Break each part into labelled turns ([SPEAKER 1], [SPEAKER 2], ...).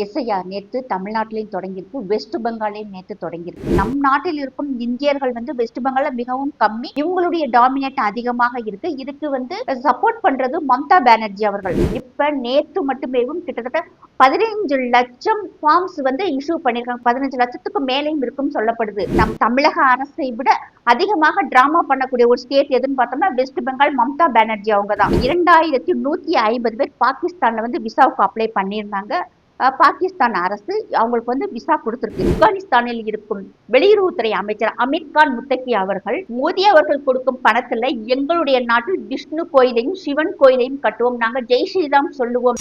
[SPEAKER 1] எஸ்ஐயா நேற்று தமிழ்நாட்டிலையும் தொடங்கியிருக்கு வெஸ்ட் பெங்காலையும் நேற்று தொடங்கியிருக்கு. நம் நாட்டில் இருக்கும் இந்தியர்கள் வந்து வெஸ்ட் பெங்கால மிகவும் கம்மி இவங்களுடைய டாமினேட் அதிகமாக இருக்கு. இதுக்கு வந்து சப்போர்ட் பண்றது மம்தா பானர்ஜி அவர்கள். இப்ப நேற்று மட்டுமே கிட்டத்தட்ட பதினைஞ்சு லட்சம் ஃபார்ம்ஸ் வந்து இஷ்யூ பண்ணிருக்காங்க பதினஞ்சு லட்சத்துக்கு மேலேயும் இருக்கும் சொல்லப்படுது. நம் தமிழக அரசை விட அதிகமாக டிராமா பண்ணக்கூடிய ஒரு ஸ்டேட் எதுன்னு பார்த்தோம்னா வெஸ்ட் பெங்கால் மம்தா பானர்ஜி அவங்க தான் இரண்டாயிரத்தி நூத்தி ஐம்பது பேர் பாகிஸ்தான்ல வந்து விசாவுக்கு அப்ளை பண்ணியிருந்தாங்க. பாகிஸ்தான் அரசு அவங்களுக்கு வந்து விசா கொடுத்திருக்கு. ஆப்கானிஸ்தானில் இருக்கும் வெளியுறவுத்துறை அமைச்சர் அமீர் கான் முத்தகி அவர்கள் மோடி அவர்கள் கொடுக்கும் பணத்துல எங்களுடைய நாட்டில் விஷ்ணு கோயிலையும் சிவன் கோயிலையும் கட்டுவோம். நாங்கள் ஜெய் ஸ்ரீராம் சொல்லுவோம்.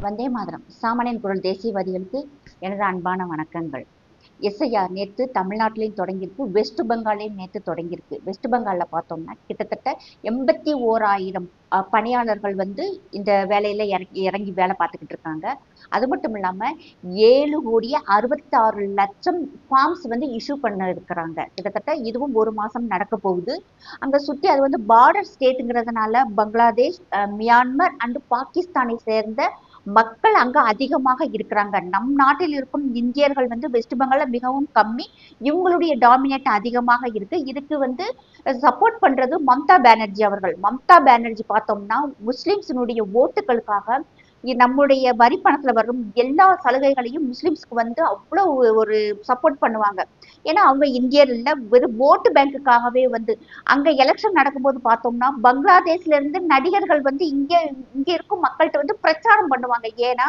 [SPEAKER 1] வந்தே மாதரம். சாமானியன் குரல் தேசியவாதிகளுக்கு எனது அன்பான வணக்கங்கள். எஸ்ஐஆர் நேற்று தமிழ்நாட்டிலையும் தொடங்கியிருக்கு. வெஸ்ட் பெங்காலையும் நேற்று தொடங்கியிருக்கு. வெஸ்ட் பெங்காலில் பார்த்தோம்னா கிட்டத்தட்ட எண்பத்தி ஓராயிரம் பணியாளர்கள் வந்து இந்த வேலையில இறங்கி இறங்கி வேலை பார்த்துக்கிட்டு இருக்காங்க. அது மட்டும் இல்லாம ஏழு கோடியே அறுபத்தாறு லட்சம் ஃபார்ம்ஸ் வந்து இஷ்யூ பண்ண இருக்கிறாங்க. கிட்டத்தட்ட இதுவும் ஒரு மாசம் நடக்க போகுது. அங்க சுத்தி அது வந்து பார்டர் ஸ்டேட்டுங்கிறதுனால பங்களாதேஷ் அஹ், மியான்மர் அண்ட் பாகிஸ்தானை சேர்ந்த மக்கள் அங்க அதிகமாக இருக்கிறாங்க. நம் நாட்டில் இருக்கும் இந்தியர்கள் வந்து வெஸ்ட் பெங்கால மிகவும் கம்மி. இவங்களுடைய டாமினேட் அதிகமாக இருக்கு. இதுக்கு வந்து சப்போர்ட் பண்றது மம்தா பானர்ஜி அவர்கள். மம்தா பானர்ஜி பார்த்தோம்னா முஸ்லிம்ஸினுடைய ஓட்டுகளுக்காக நம்முடைய வரி பணத்துல வரும் எல்லா சலுகைகளையும் முஸ்லிம்ஸ்க்கு வந்து அவ்வளவு ஒரு சப்போர்ட் பண்ணுவாங்க. ஏன்னா அவங்க இந்தியர் வெறும் ஓட்டு பேங்க்குக்காகவே வந்து அங்க எலெக்ஷன் நடக்கும்போது பார்த்தோம்னா பங்களாதேஷ்ல இருந்து நடிகர்கள் வந்து இங்க இங்க இருக்கும் மக்கள்கிட்ட வந்து பிரச்சாரம் பண்ணுவாங்க. ஏன்னா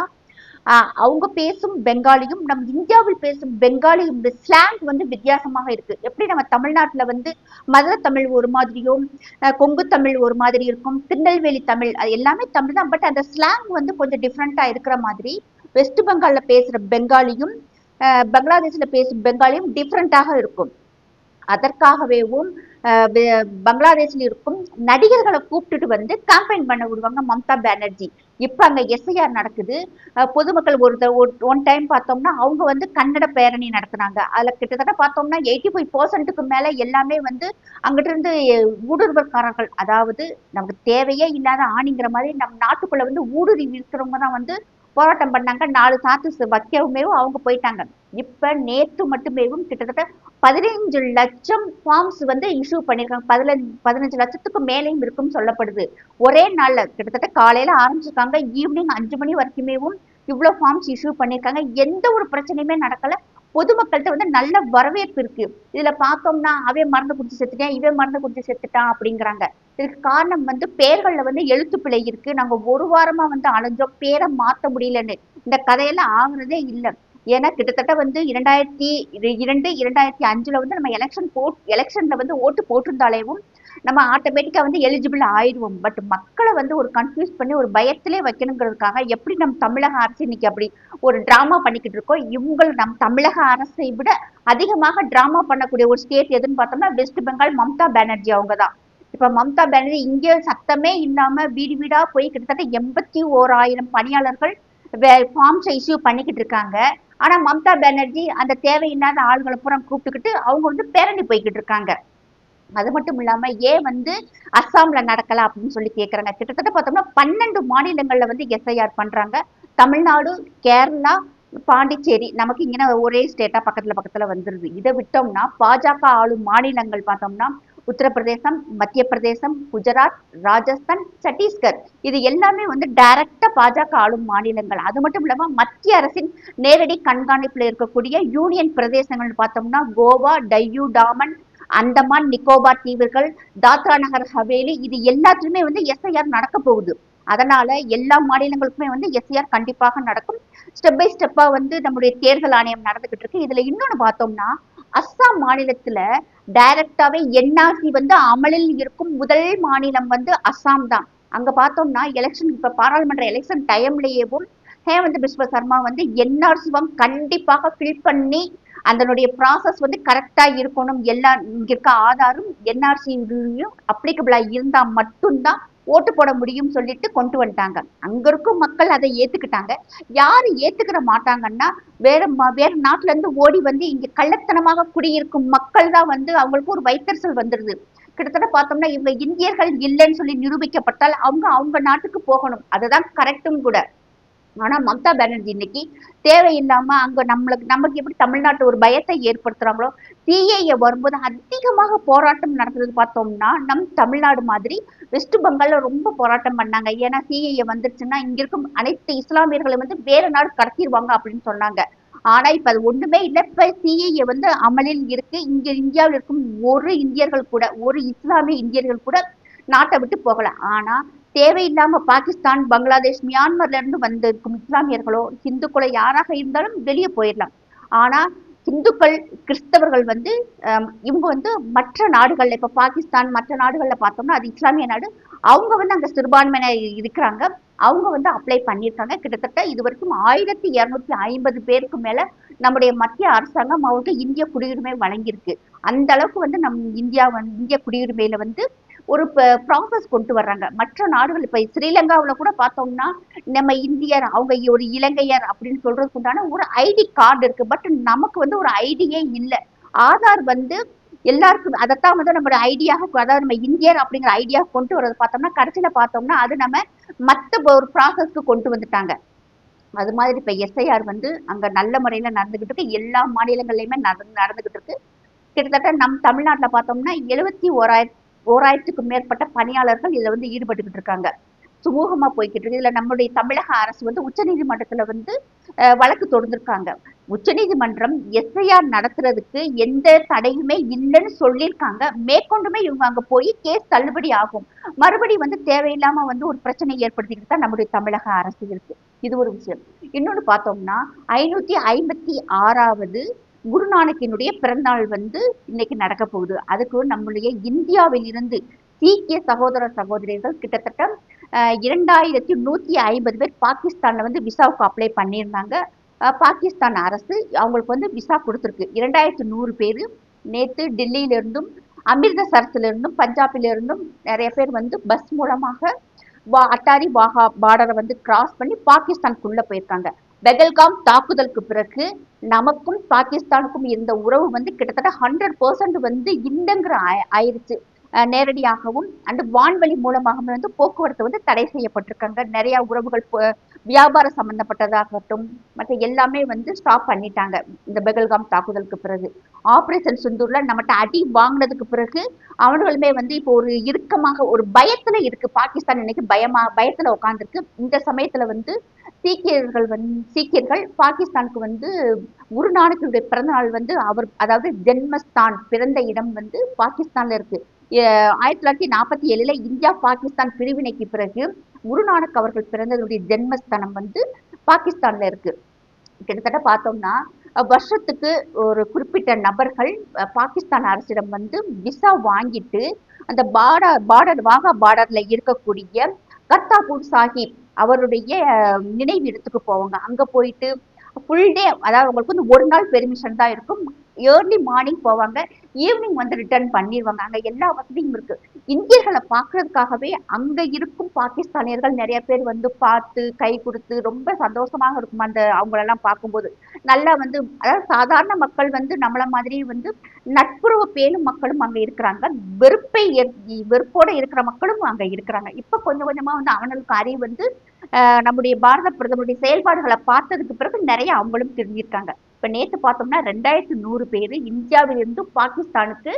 [SPEAKER 1] அவங்க பேசும் பெங்காலியும் நம் இந்தியாவில் பேசும் பெங்காலியும் ஸ்லாங் வந்து வித்தியாசமாக இருக்கு. எப்படி நம்ம தமிழ்நாட்டில் வந்து மதுரை தமிழ் ஒரு மாதிரியும் கொங்கு தமிழ் ஒரு மாதிரி இருக்கும் திருநெல்வேலி தமிழ் அது எல்லாமே தமிழ் தான். பட் அந்த ஸ்லாங் வந்து கொஞ்சம் டிஃப்ரெண்டா இருக்கிற மாதிரி வெஸ்ட் பெங்காலில் பேசுற பெங்காலியும் பங்களாதேஷில் பேசும் பெங்காலியும் டிஃப்ரெண்டாக இருக்கும். அதற்காகவேவும் பங்களாதேஷில் பங்களாதேஷ்ல இருக்கும் நடிகர்களை கூப்பிட்டுட்டு வந்து கேம்பெயின் பண்ண விடுவாங்க மம்தா பானர்ஜி. இப்போ அங்கே எஸ்ஐஆர் நடக்குது. பொதுமக்கள் ஒரு ஒன் டைம் பார்த்தோம்னா அவங்க வந்து கன்னட பேரணி நடத்துனாங்க. அதில் கிட்டத்தட்ட பார்த்தோம்னா எயிட்டி ஃபைவ் பர்சன்ட்டுக்கு மேலே எல்லாமே வந்து அங்கிட்டிருந்து ஊடுருவற்காரர்கள் அதாவது நமக்கு தேவையே இல்லாத ஆணிங்கிற மாதிரி நம் நாட்டுக்குள்ளே வந்து ஊடுருவி இருக்கிறவங்க தான் வந்து போராட்டம் பண்ணாங்க. நாலு சாத்து வைக்கவுமேவும் அவங்க போயிட்டாங்க. இப்போ நேற்று மட்டுமேவும் கிட்டத்தட்ட பதினைஞ்சு லட்சம் ஃபார்ம்ஸ் வந்து இஷ்யூ பண்ணியிருக்காங்க பதினஞ்சு பதினஞ்சு லட்சத்துக்கு மேலேயும் இருக்கும்னு சொல்லப்படுது. ஒரே நாளில் கிட்டத்தட்ட காலையில் ஆரம்பிச்சிருக்காங்க. ஈவினிங் அஞ்சு மணி வரைக்குமேவும் இவ்வளோ ஃபார்ம்ஸ் இஷ்யூ பண்ணியிருக்காங்க எந்த ஒரு பிரச்சனையுமே நடக்கல. பொதுமக்கள்கிட்ட வந்து நல்ல வரவேற்பு இருக்கு. இதுல பார்த்தோம்னா அவன் மருந்து குடிச்சு செத்துட்டான் இவன் மருந்து குடிச்சு செத்துட்டான் அப்படிங்கிறாங்க. இதுக்கு காரணம் வந்து பேர்கள்ல வந்து எழுத்து பிழை இருக்கு. நாங்க ஒரு வாரமா வந்து அலைஞ்சோம். பேரை மாத்த முடியலன்னு. இந்த கதையெல்லாம் ஆகுறதே இல்லை. ஏன்னா கிட்டத்தட்ட வந்து இரண்டாயிரத்தி இரண்டு இரண்டாயிரத்தி அஞ்சுல வந்து நம்ம எலெக்ஷன் போட் எலெக்ஷன்ல வந்து ஓட்டு போட்டிருந்தாலேவும் நம்ம ஆட்டோமேட்டிக்கா வந்து எலிஜிபிள் ஆயிடுவோம். பட் மக்களை வந்து ஒரு கன்ஃபியூஸ் பண்ணி ஒரு பயத்திலே வைக்கணுங்கிறதுக்காக எப்படி நம்ம தமிழக அரசு இன்னைக்கு அப்படி ஒரு டிராமா பண்ணிக்கிட்டு இருக்கோம் இவங்க நம் தமிழக அரசை விட அதிகமாக டிராமா பண்ணக்கூடிய ஒரு ஸ்டேட் எதுன்னு பார்த்தோம்னா வெஸ்ட் பெங்கால் மம்தா பானர்ஜி அவங்க தான் இப்ப மம்தா பானர்ஜி இங்கே சத்தமே இல்லாம வீடு வீடா போய் கிட்டத்தட்ட எண்பத்தி ஓராயிரம் பணியாளர்கள் ஃபார்ம்ஸை இஷ்யூ பண்ணிக்கிட்டு இருக்காங்க. ஆனா மம்தா பானர்ஜி அந்த தேவையில்லாத ஆள்களை பூரா கூப்பிட்டுக்கிட்டு அவங்க வந்து பேரணி போய்கிட்டு இருக்காங்க. அது மட்டும் இல்லாம ஏன் வந்து அஸ்ஸாம்ல நடக்கல அப்படின்னு சொல்லி கேட்கறாங்க கிட்டத்தட்ட பார்த்தோம்னா பன்னெண்டு மாநிலங்கள்ல வந்து எஸ்ஐஆர் பண்றாங்க. தமிழ்நாடு கேரளா பாண்டிச்சேரி நமக்கு இங்கே ஒரே ஸ்டேட்டா பக்கத்துல பக்கத்துல வந்துருது. இதை விட்டோம்னா பாஜக ஆளும் மாநிலங்கள் பார்த்தோம்னா உத்தரப்பிரதேசம் மத்திய பிரதேசம் குஜராத் ராஜஸ்தான் சத்தீஸ்கர். இது எல்லாமே வந்து டைரக்டா பாஜக ஆளும் மாநிலங்கள். அது மட்டும் இல்லாம மத்திய அரசின் நேரடி கண்காணிப்புல இருக்கக்கூடிய யூனியன் பிரதேசங்கள் பார்த்தோம்னா கோவா டையூ டாமன் அந்தமான் நிக்கோபார் தீவுகள் தாத்ரா நகர் ஹவேலி இது எல்லாத்துலயுமே வந்து எஸ்ஐஆர் நடக்க போகுது. அதனால எல்லா மாநிலங்களுக்குமே வந்து எஸ்ஐஆர் கண்டிப்பாக நடக்கும். ஸ்டெப் பை ஸ்டெப்பா வந்து நம்முடைய தேர்தல் ஆணையம் நடந்துகிட்டு இருக்கு. இதுல இன்னொன்னு பார்த்தோம்னா அஸ்ஸாம் மாநிலத்துல டைரக்டாவே என்ஆர்சி வந்து அமலில் இருக்கும் முதல் மாநிலம் வந்து அஸ்ஸாம் தான். அங்க பார்த்தோம்னா எலெக்ஷன் இப்ப பாராளுமன்ற எலெக்ஷன் டைம்லயேவும் ஹேமந்த் பிஸ்வ சர்மா வந்து என்ஆர்சி வம் கண்டிப்பாக ஃபில் பண்ணி அதனுடைய ப்ராசஸ் வந்து கரெக்டா இருக்கணும். எல்லா இங்க இருக்க ஆதாரும் என்ஆர்சியும் அப்ளிகபிளா இருந்தா மட்டும்தான் ஓட்டு போட முடியும் சொல்லிட்டு கொண்டு வந்துட்டாங்க. அங்க இருக்கும் மக்கள் அதை ஏத்துக்கிட்டாங்க. யாரு ஏத்துக்கிற மாட்டாங்கன்னா வேற வேற நாட்டுல இருந்து ஓடி வந்து இங்க கள்ளத்தனமாக குடியிருக்கும் மக்கள் தான் வந்து அவங்களுக்கு ஒரு வைத்தறிச்சல் வந்துருது. கிட்டத்தட்ட பார்த்தோம்னா இவங்க இந்தியர்கள் இல்லைன்னு சொல்லி நிரூபிக்கப்பட்டால் அவங்க அவங்க நாட்டுக்கு போகணும். அதுதான் கரெக்டும் கூட. ஆனா மம்தா பானர்ஜி இன்னைக்கு தேவையில்லாம அங்க நம்மளுக்கு நமக்கு எப்படி தமிழ்நாட்டு ஒரு பயத்தை ஏற்படுத்துறாங்களோ சிஏஏ வரும்போது அதிகமாக போராட்டம் நடந்தது பார்த்தோம்னா நம் தமிழ்நாடு மாதிரி வெஸ்ட் பெங்கால்ல ரொம்ப போராட்டம் பண்ணாங்க. ஏன்னா சிஏஏ வந்துருச்சுன்னா இங்க இருக்கும் அனைத்து இஸ்லாமியர்களை வந்து வேற நாடு கடத்திடுவாங்க அப்படின்னு சொன்னாங்க. ஆனா இப்ப அது ஒண்ணுமே இல்லை. இப்ப சிஏஏ வந்து அமலில் இருக்கு. இங்க இந்தியாவில் இருக்கும் ஒரு இந்தியர்கள் கூட ஒரு இஸ்லாமிய இந்தியர்கள் கூட நாட்டை விட்டு போகல. ஆனா தேவையில்லாம பாகிஸ்தான் பங்களாதேஷ் மியான்மர்ல இருந்து வந்திருக்கும் இஸ்லாமியர்களோ இந்துக்களோ யாராக இருந்தாலும் வெளியே போயிடலாம். ஆனா இந்துக்கள் கிறிஸ்தவர்கள் வந்து இவங்க வந்து மற்ற நாடுகள்ல இப்ப பாகிஸ்தான் மற்ற நாடுகள்ல பார்த்தோம்னா அது இஸ்லாமிய நாடு. அவங்க வந்து அங்க சிறுபான்மையினர் இருக்கிறாங்க. அவங்க வந்து அப்ளை பண்ணியிருக்காங்க. கிட்டத்தட்ட இது வரைக்கும் ஆயிரத்தி இரநூத்தி ஐம்பது பேருக்கு மேல நம்முடைய மத்திய அரசாங்கம் அவங்க இந்திய குடியுரிமை வழங்கியிருக்கு. அந்த அளவுக்கு வந்து நம் இந்தியா வந்து இந்திய குடியுரிமையில வந்து ஒரு ப்ராசஸ் கொண்டு வர்றாங்க. மற்ற நாடுகள் இப்போ ஸ்ரீலங்காவில் கூட பார்த்தோம்னா நம்ம இந்தியர் அவங்க ஒரு இலங்கையர் அப்படின்னு சொல்றதுக்கு உண்டான ஒரு ஐடி கார்டு இருக்கு. பட் நமக்கு வந்து ஒரு ஐடியே இல்லை. ஆதார் வந்து எல்லாருக்கும் அதைத்தான் வந்து நம்ம ஐடியாக அதாவது நம்ம இந்தியர் அப்படிங்கிற ஐடியா கொண்டு வரது பார்த்தோம்னா கடைசியில் பார்த்தோம்னா அது நம்ம மற்ற ஒரு ப்ராசஸ்க்கு கொண்டு வந்துட்டாங்க. அது மாதிரி இப்போ எஸ்ஐஆர் வந்து அங்கே நல்ல முறையில் நடந்துகிட்டு இருக்கு. எல்லா மாநிலங்கள்லையுமே நடந்து நடந்துகிட்டு இருக்கு. கிட்டத்தட்ட நம் தமிழ்நாட்டில் பார்த்தோம்னா எழுபத்தி ஓராயிரத்தி ஓராயிரத்துக்கும் மேற்பட்ட பணியாளர்கள் இதுல வந்து ஈடுபட்டுக்கிட்டு இருக்காங்க. சுமூகமா போய்கிட்டு இருக்கு. இதுல நம்மளுடைய தமிழக அரசு வந்து உச்சநீதிமன்றத்துல வந்து வழக்கு தொடர்ந்துருக்காங்க உச்சநீதிமன்றம் எஸ்ஐஆர் நடத்துறதுக்கு எந்த தடையுமே இல்லைன்னு சொல்லியிருக்காங்க. மேற்கொண்டுமே இவங்க அங்க போய் கேஸ் தள்ளுபடி ஆகும். மறுபடி வந்து தேவையில்லாம வந்து ஒரு பிரச்சனை ஏற்படுத்திக்கிட்டு தான் நம்முடைய தமிழக அரசு இருக்கு. இது ஒரு விஷயம். இன்னொன்னு பார்த்தோம்னா ஐநூத்தி ஐம்பத்தி ஆறாவது குருநானக்கினுடைய பிறந்தநாள் வந்து இன்னைக்கு நடக்க போகுது. அதுக்கு நம்மளுடைய இந்தியாவில் இருந்து சீக்கிய சகோதர சகோதரிகள் கிட்டத்தட்ட இரண்டாயிரத்தி நூத்தி ஐம்பது பேர் பாகிஸ்தான்ல வந்து விசாவுக்கு அப்ளை பண்ணியிருந்தாங்க. பாகிஸ்தான் அரசு அவங்களுக்கு வந்து விசா கொடுத்துருக்கு. இரண்டாயிரத்தி நூறு பேர் நேற்று டெல்லியிலிருந்தும் இருந்தும் பஞ்சாபிலிருந்தும் இருந்தும் நிறைய பேர் வந்து பஸ் மூலமாக வா அட்டாரி வாகா பார்டரை வந்து கிராஸ் பண்ணி பாகிஸ்தானுக்குள்ளே போயிருக்காங்க. பெகல்காம் தாக்குதலுக்கு பிறகு நமக்கும் பாகிஸ்தானுக்கும் இருந்த உறவு வந்து கிட்டத்தட்ட ஹண்ட்ரட் பர்சன்ட் வந்து இல்லைங்கிற ஆயிடுச்சு நேரடியாகவும் அண்ட் வான்வழி மூலமாகவும் வந்து போக்குவரத்து வந்து தடை செய்யப்பட்டிருக்காங்க. நிறைய உறவுகள் வியாபாரம் வியாபார சம்பந்தப்பட்டதாகட்டும் மற்ற எல்லாமே வந்து ஸ்டாப் பண்ணிட்டாங்க இந்த பெகல்காம் தாக்குதலுக்கு பிறகு. ஆபரேஷன் சுந்தூர்ல நம்மகிட்ட அடி வாங்கினதுக்கு பிறகு அவர்களுமே வந்து இப்போ ஒரு இறுக்கமாக ஒரு பயத்துல இருக்கு. பாகிஸ்தான் இன்னைக்கு பயமா பயத்துல உட்காந்துருக்கு இந்த சமயத்துல வந்து சீக்கியர்கள் வந்து சீக்கியர்கள் பாகிஸ்தானுக்கு வந்து குருநானக்கினுடைய பிறந்த நாள் வந்து அவர் அதாவது ஜென்மஸ்தான் பிறந்த இடம் வந்து பாகிஸ்தான்ல இருக்கு. ஆயிரத்தி தொள்ளாயிரத்தி நாற்பத்தி ஏழுல இந்தியா பாகிஸ்தான் பிரிவினைக்கு பிறகு குருநானக் அவர்கள் பிறந்ததுடைய ஜென்மஸ்தானம் வந்து பாகிஸ்தான்ல இருக்கு. கிட்டத்தட்ட பார்த்தோம்னா வருஷத்துக்கு ஒரு குறிப்பிட்ட நபர்கள் பாகிஸ்தான் அரசிடம் வந்து விசா வாங்கிட்டு அந்த பார்டர் பார்டர் வாகா பார்டர்ல இருக்கக்கூடிய கர்தாபூர் சாஹிப் அவருடைய நினைவு இடத்துக்கு போவாங்க. அங்க போயிட்டு ஃபுல் டே அதாவது உங்களுக்கு வந்து ஒரு நாள் பெர்மிஷன் தான் இருக்கும். ஏர்லி மார்னிங் போவாங்க. ஈவினிங் வந்து ரிட்டர்ன் பண்ணிடுவாங்க அங்கே எல்லா வசதியும் இருக்கு. இந்தியர்களை பார்க்கறதுக்காகவே அங்கே இருக்கும் பாகிஸ்தானியர்கள் நிறைய பேர் வந்து பார்த்து கை கொடுத்து ரொம்ப சந்தோஷமாக இருக்கும் அந்த அவங்களெல்லாம் பார்க்கும்போது. நல்லா வந்து அதாவது சாதாரண மக்கள் வந்து நம்மள மாதிரி வந்து நட்புறவு பேணும் மக்களும் அங்கே இருக்கிறாங்க. வெறுப்பை வெறுப்போடு வெறுப்போட இருக்கிற மக்களும் அங்கே இருக்கிறாங்க. இப்போ கொஞ்சம் கொஞ்சமாக வந்து அவனுக்கு அறிவு வந்து நம்முடைய பாரத பிரதமருடைய செயல்பாடுகளை பார்த்ததுக்கு பிறகு நிறைய அவங்களும் தெரிஞ்சிருக்காங்க இப்ப நேத்து பார்த்தோம்னா ரெண்டாயிரத்தி நூறு பேர் இந்தியாவிலிருந்து பாகிஸ்தானுக்கு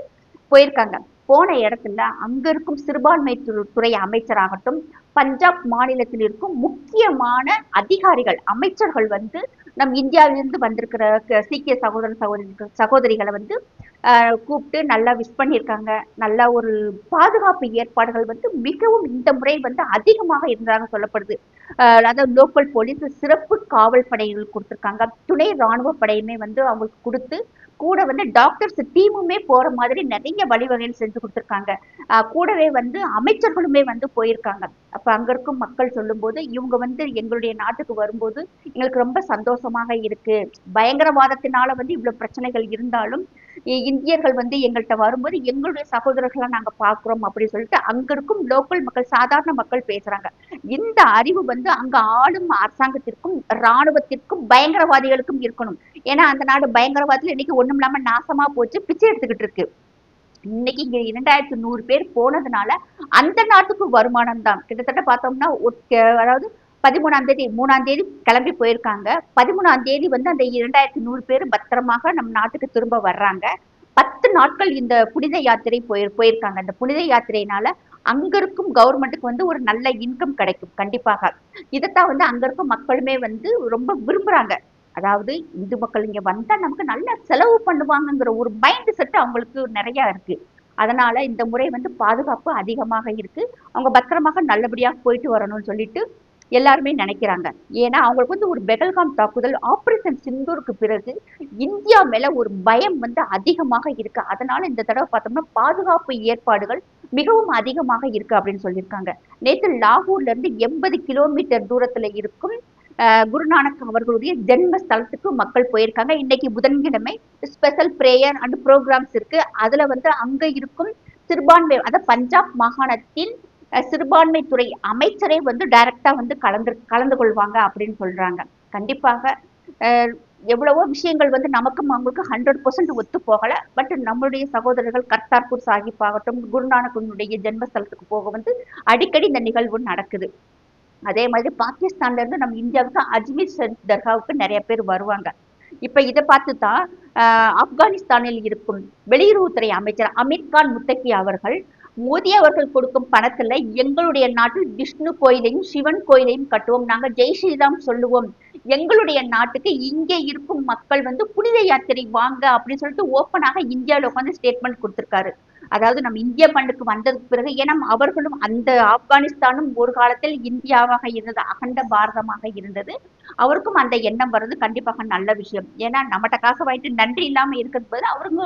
[SPEAKER 1] போயிருக்காங்க. போன இடத்துல அங்க இருக்கும் சிறுபான்மை துறை அமைச்சராகட்டும் பஞ்சாப் மாநிலத்தில் இருக்கும் முக்கியமான அதிகாரிகள் அமைச்சர்கள் வந்து நம் இந்தியாவிலிருந்து வந்திருக்கிற சீக்கிய சகோதர சகோதரி சகோதரிகளை வந்து கூப்பிட்டு நல்லா விஷ் பண்ணியிருக்காங்க. நல்ல ஒரு பாதுகாப்பு ஏற்பாடுகள் வந்து மிகவும் இந்த முறை வந்து அதிகமாக இருந்ததாக சொல்லப்படுது. அதாவது லோக்கல் போலீஸ் சிறப்பு காவல் படைகள் கொடுத்துருக்காங்க. துணை ராணுவ படையுமே வந்து அவங்களுக்கு கொடுத்து கூட வந்து டாக்டர்ஸ் டீமுமே போற மாதிரி நிறைய வழிவகைகள் செஞ்சு கொடுத்துருக்காங்க. கூடவே வந்து அமைச்சர்களுமே வந்து போயிருக்காங்க. அப்ப அங்க இருக்கும் மக்கள் சொல்லும்போது இவங்க வந்து எங்களுடைய நாட்டுக்கு வரும்போது எங்களுக்கு ரொம்ப சந்தோஷமாக இருக்கு. பயங்கரவாதத்தினால வந்து இவ்வளவு பிரச்சனைகள் இருந்தாலும் இந்தியர்கள் வந்து எங்கள்கிட்ட வரும்போது எங்களுடைய சகோதரர்களை நாங்க பாக்குறோம் அப்படின்னு சொல்லிட்டு அங்க இருக்கும் லோக்கல் மக்கள் சாதாரண மக்கள் பேசுறாங்க. இந்த அறிவு வந்து அங்க ஆளும் அரசாங்கத்திற்கும் இராணுவத்திற்கும் பயங்கரவாதிகளுக்கும் இருக்கணும். ஏன்னா அந்த நாடு பயங்கரவாதத்துல இன்னைக்கு ஒண்ணும் இல்லாம நாசமா போச்சு பிச்சை எடுத்துக்கிட்டு இருக்கு. இன்னைக்கு இங்க இரண்டாயிரத்தி நூறு பேர் போனதுனால அந்த நாட்டுக்கு வருமானம் தான். கிட்டத்தட்ட பார்த்தோம்னா அதாவது பதிமூணாம் தேதி மூணாம் தேதி கிளம்பி போயிருக்காங்க. பதிமூணாம் தேதி வந்து அந்த இரண்டாயிரத்தி நூறு பேர் பத்திரமாக நம்ம நாட்டுக்கு திரும்ப வர்றாங்க. பத்து நாட்கள் இந்த புனித யாத்திரை போய் போயிருக்காங்க. அந்த புனித யாத்திரையினால அங்க இருக்கும் கவர்மெண்ட்டுக்கு வந்து ஒரு நல்ல இன்கம் கிடைக்கும் கண்டிப்பாக. இதைத்தான் வந்து அங்க இருக்கும் மக்களுமே வந்து ரொம்ப விரும்புறாங்க. அதாவது இந்து மக்கள் இங்க வந்தா நமக்கு நல்ல செலவு பண்ணுவாங்கங்கிற ஒரு மைண்ட் செட் அவங்களுக்கு நிறைய இருக்கு. அதனால இந்த முறை வந்து பாதுகாப்பு அதிகமாக இருக்கு. அவங்க பத்திரமாக நல்லபடியாக போயிட்டு வரணும்னு சொல்லிட்டு எல்லாருமே நினைக்கிறாங்க. ஏன்னா அவங்களுக்கு வந்து ஒரு பெகல்காம் தாக்குதல் ஆபரேஷன் சிந்தூருக்கு பிறகு இந்தியா மேல ஒரு பயம் வந்து அதிகமாக இருக்கு. அதனால இந்த தடவை பார்த்தோம்னா பாதுகாப்பு ஏற்பாடுகள் மிகவும் அதிகமாக இருக்கு அப்படின்னு சொல்லியிருக்காங்க. நேற்று லாகூர்ல இருந்து எண்பது கிலோமீட்டர் தூரத்துல இருக்கும் குருநானக் அவர்களுடைய ஜென்ம ஸ்தலத்துக்கு மக்கள் போயிருக்காங்க. இன்னைக்கு புதன்கிழமை ஸ்பெஷல் பிரேயர் அண்ட் ப்ரோக்ராம்ஸ் இருக்கு. அதுல வந்து அங்க இருக்கும் சிறுபான்மை அதாவது பஞ்சாப் மாகாணத்தின் சிறுபான்மைத்துறை அமைச்சரே வந்து டைரக்டா வந்து கலந்து கலந்து கொள்வாங்க அப்படின்னு சொல்றாங்க. கண்டிப்பாக அஹ், எவ்வளவோ விஷயங்கள் வந்து நமக்கும் அவங்களுக்கு ஹண்ட்ரட் பர்சன்ட் ஒத்து போகல. பட் நம்மளுடைய சகோதரர்கள் கர்த்தார்பூர் சாஹிப் ஆகட்டும் குருநானக்குனுடைய ஜென்மஸ்தலத்துக்கு போக வந்து அடிக்கடி இந்த நிகழ்வு நடக்குது. அதே மாதிரி பாகிஸ்தான்ல இருந்து நம்ம இந்தியாவுக்கு அஜ்மீர் தர்காவுக்கு நிறைய பேர் வருவாங்க. இப்ப இதை பார்த்து தான் ஆஹ், ஆப்கானிஸ்தானில் இருக்கும் வெளியுறவுத்துறை அமைச்சர் அமீர் கான் முத்தகி அவர்கள் மோடி அவர்கள் கொடுக்கும் பணத்துல எங்களுடைய நாட்டில் விஷ்ணு கோயிலையும் சிவன் கோயிலையும் கட்டுவோம். நாங்க ஜெய் ஸ்ரீராம் சொல்லுவோம். எங்களுடைய நாட்டுக்கு இங்கே இருக்கும் மக்கள் வந்து புனித யாத்திரை வாங்க அப்படின்னு சொல்லிட்டு ஓப்பனாக இந்தியாவில் உட்காந்து ஸ்டேட்மெண்ட் கொடுத்திருக்காரு. அதாவது நம்ம இந்திய மண்ணுக்கு வந்ததுக்கு பிறகு ஏன்னா அவர்களும் அந்த ஆப்கானிஸ்தானும் ஒரு காலத்தில் இந்தியாவாக இருந்தது அகண்ட பாரதமாக இருந்தது. அவருக்கும் அந்த எண்ணம் வர்றது கண்டிப்பாக நல்ல விஷயம். ஏன்னா நம்மகிட்ட காசு வாங்கிட்டு நன்றி இல்லாமல் இருக்கிறது போது அவருங்க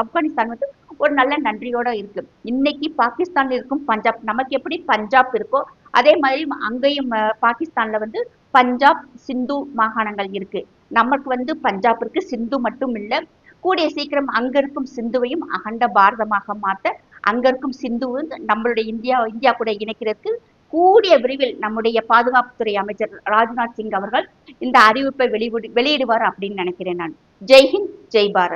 [SPEAKER 1] ஆப்கானிஸ்தான் வந்து ஒரு நல்ல நன்றியோட இருக்கு. இன்னைக்கு பாகிஸ்தான்ல இருக்கும் பஞ்சாப் நமக்கு எப்படி பஞ்சாப் இருக்கோ அதே மாதிரி அங்கேயும் பாகிஸ்தான்ல வந்து பஞ்சாப் சிந்து மாகாணங்கள் இருக்கு. நமக்கு வந்து பஞ்சாப் இருக்கு சிந்து மட்டும் இல்லை கூடிய சீக்கிரம் அங்க இருக்கும் சிந்துவையும் அகண்ட பாரதமாக மாற்ற அங்கிருக்கும் சிந்து சிந்துவும் நம்மளுடைய இந்தியா இந்தியா கூட இணைக்கிறதுக்கு கூடிய விரைவில் நம்முடைய பாதுகாப்புத்துறை அமைச்சர் ராஜ்நாத் சிங் அவர்கள் இந்த அறிவிப்பை வெளியிடு வெளியிடுவார் அப்படின்னு நினைக்கிறேன் நான். ஜெய்ஹிந்த் ஜெய் பாரத்.